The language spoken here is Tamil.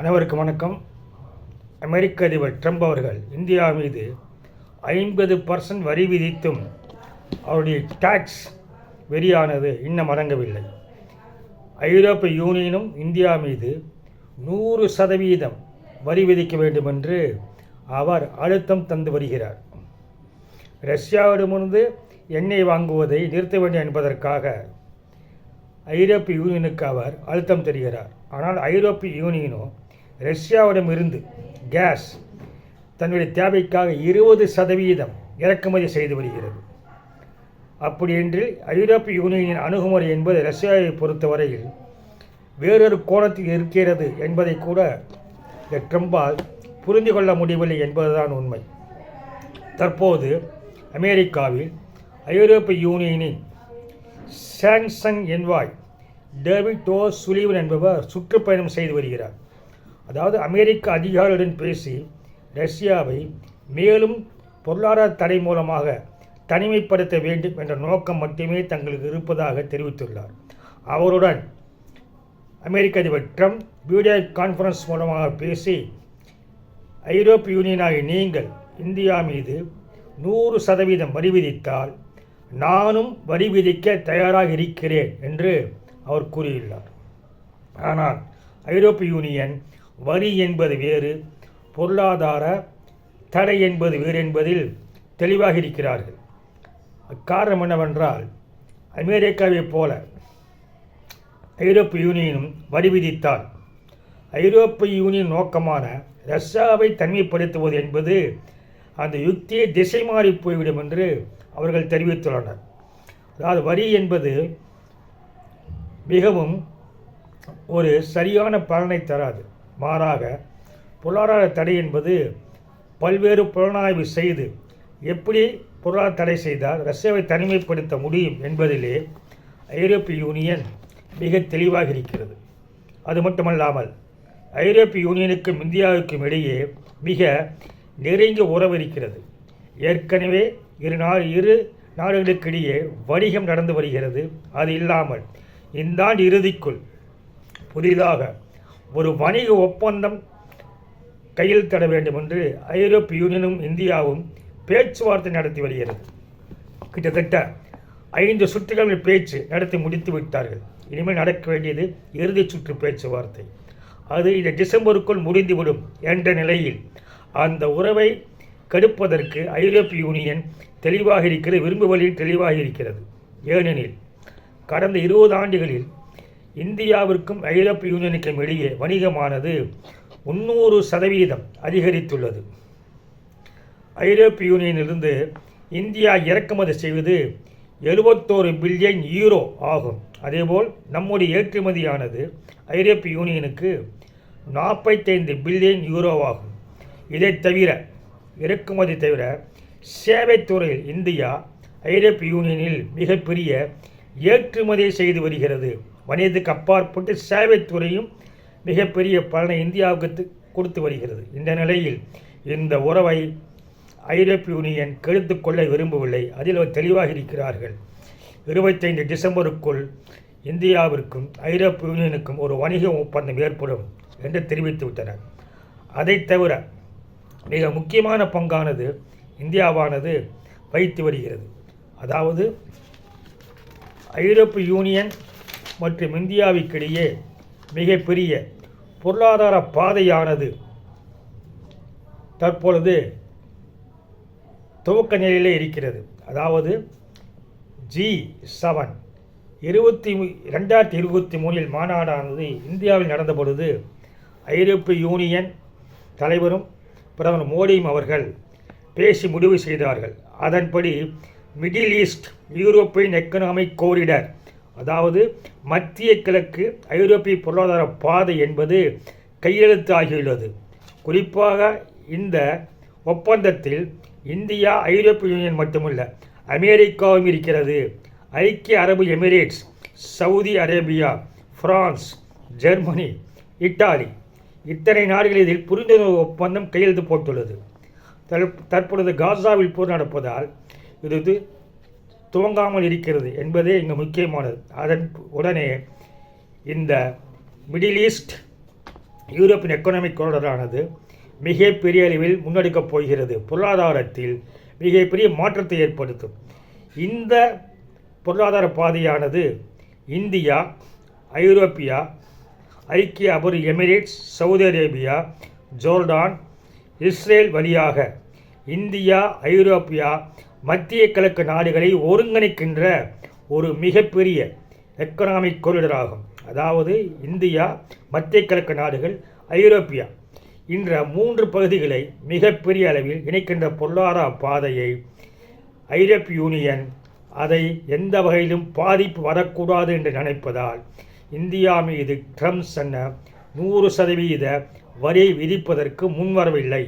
அனைவருக்கும் வணக்கம். அமெரிக்க அதிபர் ட்ரம்ப் அவர்கள் இந்தியா மீது ஐம்பது பர்சன்ட் வரி விதித்தும் அவருடைய டாக்ஸ் வெறியானது இன்னும் அடங்கவில்லை. ஐரோப்பிய யூனியனும் இந்தியா மீது நூறு சதவீதம் வரி விதிக்க வேண்டும் என்று அவர் அழுத்தம் தந்து வருகிறார். ரஷ்யாவிடமிருந்து எண்ணெய் வாங்குவதை நிறுத்த வேண்டும் என்பதற்காக ஐரோப்பிய யூனியனுக்கு அவர் அழுத்தம் தருகிறார். ஆனால் ஐரோப்பிய ரஷ்யாவிடம் ரஷ்யாவிடமிருந்து கேஸ் தன்னுடைய தேவைக்காக இருபது சதவீதம் இறக்குமதி செய்து வருகிறது. அப்படியென்று ஐரோப்பிய யூனியனின் அணுகுமுறை என்பது ரஷ்யாவை பொறுத்தவரையில் வேறொரு கோணத்தில் இருக்கிறது என்பதை கூட இந்த ட்ரம்பால் புரிந்து கொள்ள முடியவில்லை என்பதுதான் உண்மை. தற்போது அமெரிக்காவில் ஐரோப்பிய யூனியனின் சாம்சங் என்வாய் டேவிட் டோ சுலிவன் என்பவர் சுற்றுப்பயணம் செய்து வருகிறார். அதாவது அமெரிக்க அதிகாரிகளுடன் பேசி ரஷ்யாவை மேலும் பொருளாதார தடை மூலமாக தனிமைப்படுத்த வேண்டும் என்ற நோக்கம் மட்டுமே தங்களுக்கு இருப்பதாக தெரிவித்துள்ளார். அவருடன் அமெரிக்க அதிபர் ட்ரம்ப் வீடியோ கான்ஃபரன்ஸ் மூலமாக பேசி ஐரோப்பிய யூனியனாகி நீங்கள் இந்தியா மீது நூறு சதவீதம் வரி விதித்தால் நானும் வரி விதிக்க தயாராக இருக்கிறேன் என்று அவர் கூறியுள்ளார். ஆனால் ஐரோப்பிய யூனியன் வரி என்பது வேறு பொருளாதார தடை என்பது வேறு என்பதில் தெளிவாக இருக்கிறார்கள். காரணம் என்னவென்றால் அமெரிக்காவைப் போல ஐரோப்பிய யூனியனும் வரி விதித்தால் ஐரோப்பிய யூனியன் நோக்கமான ரஷ்யாவை தனிமைப்படுத்துவது என்பது அந்த யுக்தியை திசை மாறி போய்விடும் என்று அவர்கள் தெரிவித்துள்ளனர். அதாவது வரி என்பது மிகவும் ஒரு சரியான பலனை தராது. மாறாக பொருளாதார தடை என்பது பல்வேறு புலனாய்வு செய்து எப்படி பொருளாதார தடை செய்தால் ரஷ்யாவை தனிமைப்படுத்த முடியும் என்பதிலே ஐரோப்பிய யூனியன் மிக தெளிவாக இருக்கிறது. அது மட்டுமல்லாமல் ஐரோப்பிய யூனியனுக்கும் இந்தியாவுக்கும் இடையே மிக நெருங்கிய உறவு இருக்கிறது. ஏற்கனவே இரு நாடு இரு நாடுகளுக்கிடையே வணிகம் நடந்து வருகிறது. அது இல்லாமல் இந்த ஆண்டு இறுதிக்குள் புதிதாக ஒரு வணிக ஒப்பந்தம் கையெழுத்திட வேண்டும் என்று ஐரோப்பிய யூனியனும் இந்தியாவும் பேச்சுவார்த்தை நடத்தி வருகிறது. கிட்டத்தட்ட ஐந்து சுற்றுகளில் பேச்சு நடத்தி முடித்து விட்டார்கள். இனிமேல் நடக்க வேண்டியது இறுதிச் சுற்று பேச்சுவார்த்தை. அது இந்த டிசம்பருக்குள் முடிந்துவிடும் என்ற நிலையில் அந்த உறவை கெடுப்பதற்கு ஐரோப்பிய யூனியன் தெளிவாக இருக்கிறது விரும்புவழியில் தெளிவாக இருக்கிறது. ஏனெனில் கடந்த இருபது ஆண்டுகளில் இந்தியாவிற்கும் ஐரோப்பிய யூனியனுக்கும் இடையே வணிகமானது முந்நூறு சதவீதம் அதிகரித்துள்ளது. ஐரோப்பிய யூனியனிலிருந்து இந்தியா இறக்குமதி செய்வது எழுபத்தோரு பில்லியன் யூரோ ஆகும். அதேபோல் நம்முடைய ஏற்றுமதியானது ஐரோப்பிய யூனியனுக்கு நாற்பத்தைந்து பில்லியன் யூரோவாகும் இதை தவிர இறக்குமதி தவிர சேவைத்துறையில் இந்தியா ஐரோப்பிய யூனியனில் மிகப்பெரிய ஏற்றுமதி செய்து வருகிறது. வணிகத்துக்கு அப்பாற்பட்டு சேவைத்துறையும் மிகப்பெரிய பலனை இந்தியாவுக்கு கொடுத்து வருகிறது. இந்த நிலையில் இந்த உறவை ஐரோப்பிய யூனியன் கெடுத்து கொள்ள விரும்பவில்லை. அதில் அவர் தெளிவாக இருக்கிறார்கள். இருபத்தைந்து டிசம்பருக்குள் இந்தியாவிற்கும் ஐரோப்பிய யூனியனுக்கும் ஒரு வணிக ஒப்பந்தம் ஏற்படும் என்று தெரிவித்துவிட்டனர் அதை தவிர மிக முக்கியமான பங்கானது இந்தியாவானது வைத்து வருகிறது. அதாவது ஐரோப்பிய யூனியன் மற்றும் இந்தியாவிற்கிடையே மிகப்பெரிய பொருளாதார பாதையானது. தற்பொழுது துவக்க நிலையிலே இருக்கிறது. அதாவது ஜி செவன். இருபத்தி ரெண்டாயிரத்தி இருபத்தி மூணில் மாநாடானது இந்தியாவில் நடந்த பொழுது ஐரோப்பிய யூனியன் தலைவரும் பிரதமர் மோடியும் அவர்கள் பேசி முடிவு செய்தார்கள். அதன்படி Middle East European economic corridor அதாவது மத்திய கிழக்கு ஐரோப்பிய பொருளாதார பாதை என்பது கையெழுத்து ஆகியுள்ளது குறிப்பாக இந்த ஒப்பந்தத்தில் இந்தியா ஐரோப்பிய யூனியன் மட்டுமல்ல அமெரிக்காவும் இருக்கிறது. ஐக்கிய அரபு Emirates Saudi Arabia France Germany Italy இத்தனை நாடுகள் இதில் புரிந்துணர்வு ஒப்பந்தம் கையெழுத்து போட்டுள்ளது. தற்பொழுது காசாவில் போர் நடப்பதால் இது துவங்காமல் இருக்கிறது என்பதே இங்கு முக்கியமானது. அதன் உடனே இந்த மிடில் ஈஸ்ட் யூரோப்பியன் எக்கனாமிக் கொரிடரானது மிகப்பெரிய அளவில் முன்னெடுக்கப் போகிறது. பொருளாதாரத்தில் மிகப்பெரிய மாற்றத்தை ஏற்படுத்தும். இந்த பொருளாதார பாதையானது இந்தியா ஐரோப்பியா ஐக்கிய அரபு Emirates Saudi Arabia Jordan Israel வழியாக இந்தியா ஐரோப்பியா மத்திய கிழக்கு நாடுகளை ஒருங்கிணைக்கின்ற ஒரு மிகப்பெரிய எக்கனாமிக் கொரிடராகும் அதாவது இந்தியா மத்திய கிழக்கு நாடுகள் ஐரோப்பியா என்ற மூன்று பகுதிகளை மிகப்பெரிய அளவில் இணைக்கின்ற பொருளாதார பாதையை ஐரோப்பிய யூனியன் அதை எந்த வகையிலும் பாதிப்பு வரக்கூடாது என்று நினைப்பதால் இந்தியா மீது ட்ரம்ப் சொன்ன நூறு சதவீத வரி விதிப்பதற்கு முன்வரவில்லை.